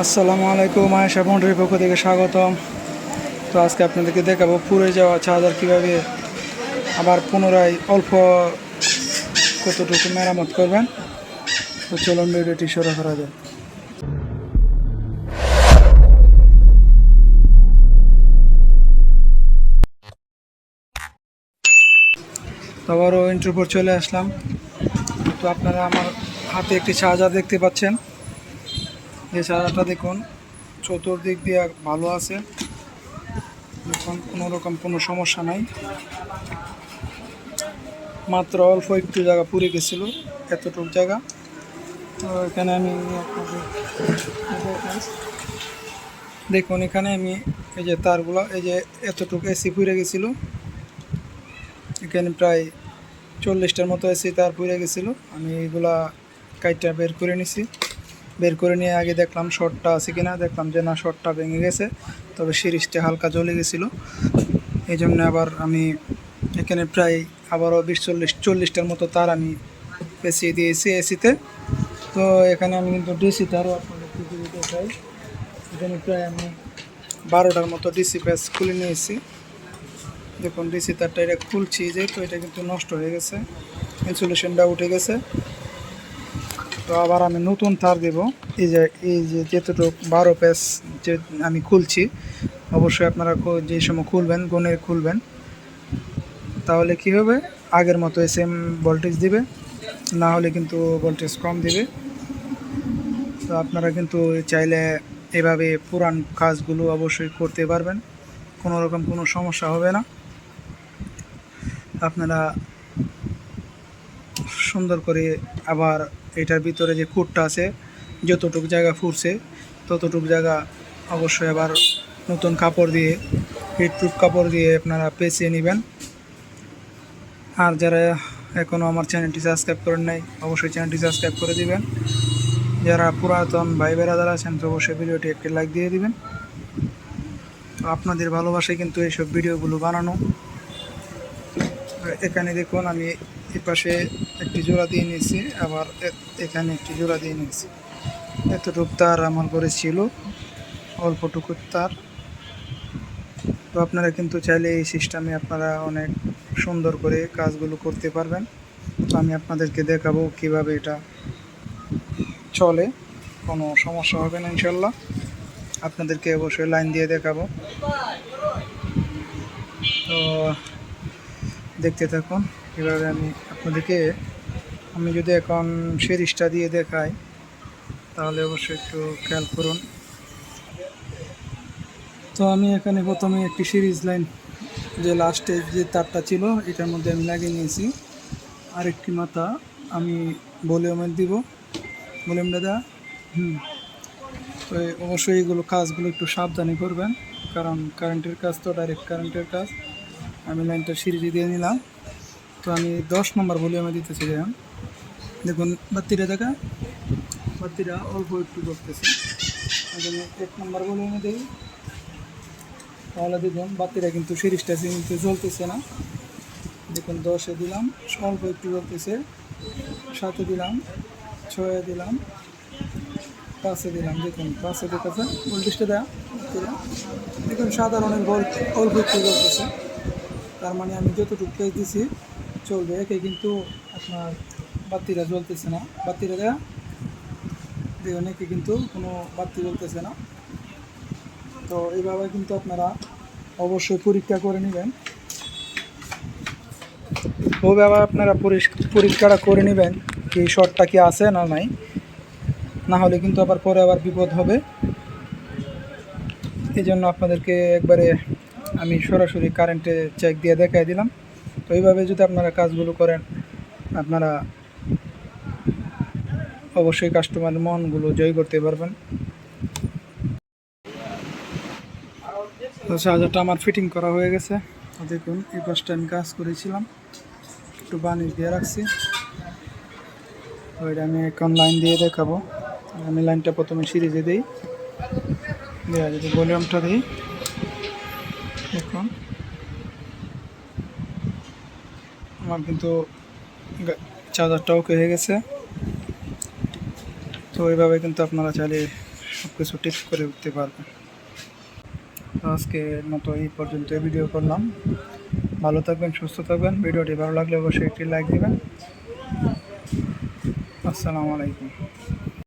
আসসালামু আলাইকুম, আয়েশা বন্ডের পক্ষ থেকে স্বাগতম। তো আজকে আপনাদেরকে দেখাবো পুড়ে যাওয়া চার্জার কীভাবে আবার পুনরায় অল্প কতটুকু মেরামত করবেন। তো চলুন ভিডিওটি শুরু করা যায় আবারও ইন্টার পর চলে আসলাম। তো আপনারা আমার হাতে একটি চার্জার দেখতে পাচ্ছেন। চার্জারটা দেখুন, চতুর্দিক দিয়ে ভালো আছে। দেখুন কোনো রকম কোনো সমস্যা নাই। মাত্র অল্প একটু জায়গা পুড়ে গেছিল, এতটুক জায়গা। তো এখানে আমি দেখুন, এখানে আমি এই যে তারগুলো, এই যে এতটুকু এসি পুড়ে গেছিল। এখানে প্রায় চল্লিশটার মতো এসি তার পুড়ে গেছিল। আমি এগুলা কাইটটা বের করে নিছি। বের করে নিয়ে আগে দেখলাম শর্টটা আছে কিনা, দেখলাম যে না, শর্টটা ভেঙে গেছে, তবে সিরিজটা হালকা জ্বলে গেছিল। এই জন্য আবার আমি এখানে প্রায় আবারও বিশ চল্লিশ, চল্লিশটার মতো তার আমি পেঁচিয়ে দিয়েছি এসিতে। তো এখানে আমি কিন্তু ডিসি তারও আপনাদেরকে দিয়ে দিতে চাই। এখানে প্রায় আমি বারোটার মতো ডিসি প্যাচ খুলে নিয়েছি। দেখুন, ডিসি তারটা এটা খুলছি যে, তো এটা কিন্তু নষ্ট হয়ে গেছে, ইনসুলেশনটা উঠে গেছে। তো আবার আমি নতুন তার দেব। এই যে এই যে যেতটুকু বারো পেস যে আমি খুলছি, অবশ্যই আপনারা যে সময় খুলবেন গুণে খুলবেন, তাহলে কি হবে? আগের মতো সেম ভোল্টেজ দিবে, না হলে কিন্তু ভোল্টেজ কম দিবে। তো আপনারা কিন্তু চাইলে এভাবে পুরান কাজগুলো অবশ্যই করতে পারবেন, কোনো রকম কোনো সমস্যা হবে না। আপনারা সুন্দর করে আবার এটার ভিতরে যে কুটটা আছে, যতটুকু জায়গা ফুরছে ততটুকু জায়গা অবশ্যই আবার নতুন কাপড় দিয়ে হিটপ্রুফ কাপড় দিয়ে আপনারা পেঁচিয়ে নেবেন। আর যারা এখনও আমার চ্যানেলটি সাবস্ক্রাইব করেন নাই, অবশ্যই চ্যানেলটি সাবস্ক্রাইব করে দিবেন। যারা পুরাতন ভাই বেড়াদার আছেন, তো অবশ্যই ভিডিওটি একটি লাইক দিয়ে দিবেন। তো আপনাদের ভালোবাসায় কিন্তু এইসব ভিডিওগুলো বানানো। এখানে দেখুন, আমি এই পাশে একটি জোড়া দিয়ে নিয়েছি, আবার এখানে একটি জোড়া দিয়ে নিয়েছি। এতটুকু তার আমার ঘরে ছিল অল্পটুকু তার। তো আপনারা কিন্তু চাইলে এই সিস্টেমে আপনারা অনেক সুন্দর করে কাজগুলো করতে পারবেন। তো আমি আপনাদেরকে দেখাবো কীভাবে এটা চলে। কোনো সমস্যা হবে না ইনশাল্লাহ আপনাদেরকে অবশ্যই লাইন দিয়ে দেখাবো। তো দেখতে থাকুন এভাবে আমি আপনাদেরকে আমি যদি এখন সিরিজটা দিয়ে দেখাই, তাহলে অবশ্যই একটু খেয়াল করুন। তো আমি এখানে প্রথমে একটি সিরিজ লাইন, যে লাস্টে যে তারটা ছিল, এটার মধ্যে আমি লাগিয়ে নিয়েছি। আরেকটি মাথা আমি ভলিউমে দিব। ভলিউমটা দাদা, হুম। তো অবশ্যই এগুলো কাজগুলো একটু সাবধানে করবেন, কারণ কারেন্টের কাজ তো ডাইরেক্ট কারেন্টের কাজ। আমি লাইনটা সিরিজে দিয়ে নিলাম। তো আমি দশ নম্বর ভলিউমে দিতেছি দেখুন দেখুন বাত্তিটা দেখা। বাত্তিটা অল্প একটু করতেছে। আমি এক নম্বর ভলিউমে দিই। তাহলে দেখুন বাতিটা কিন্তু সিরিজটা কিন্তু জ্বলতেছে না। দেখুন, দশে দিলাম, অল্প একটু জ্বলতেছে সাতে দিলাম, ছয়ে দিলাম, পাঁচে দিলাম। দেখুন, পাঁচে দেখেছে উল্টিশটা দেয়া দেখুন সাধারণের অল্প একটু জ্বলতেছে তার মানে আমি যতটুকু পেজ দিছি চলবে, একে কিন্তু আপনার বাতিটা জ্বলতেছে না। বাতিটা দেখুন একে কিন্তু কোনো বাতি জ্বলতেছে না। তো এইভাবে কিন্তু আপনারা অবশ্যই পরীক্ষা করে নেবেন। ওভাবে আপনারা পরীক্ষাটা করে নেবেন কি শর্টটা কি আছে না নাই। না হলে কিন্তু আবার পরে আবার বিপদ হবে। এই জন্য আপনাদেরকে একবারে আমি সরাসরি কারেন্টে চেক দিয়ে দেখাই দিলাম। তো এইভাবে যদি আপনারা কাজগুলো করেন, আপনারা অবশ্যই কাস্টমারের মনগুলো জয় করতে পারবেন। চার্জারটা আমার ফিটিং করা হয়ে গেছে। দেখুন, এই পাশটা আমি কাজ করেছিলাম। একটু বানিশ দিয়ে রাখছি। ওইটা আমি এখন লাইন দিয়ে দেখাবো। আমি লাইনটা প্রথমে সিরিজে দিই। দেওয়া যদি ভলিউমটা দিই। দেখুন। আমার কিন্তু চার্জারটাও হয়ে গেছে। তো এইভাবে কিন্তু আপনারা চাইলে সব কিছু ঠিক করে উঠতে পারবেন। তো আজকের মতো এই পর্যন্ত ভিডিও করলাম। ভালো থাকবেন, সুস্থ থাকবেন। ভিডিওটি ভালো লাগলে অবশ্যই একটি লাইক দেবেন। আসসালামু আলাইকুম।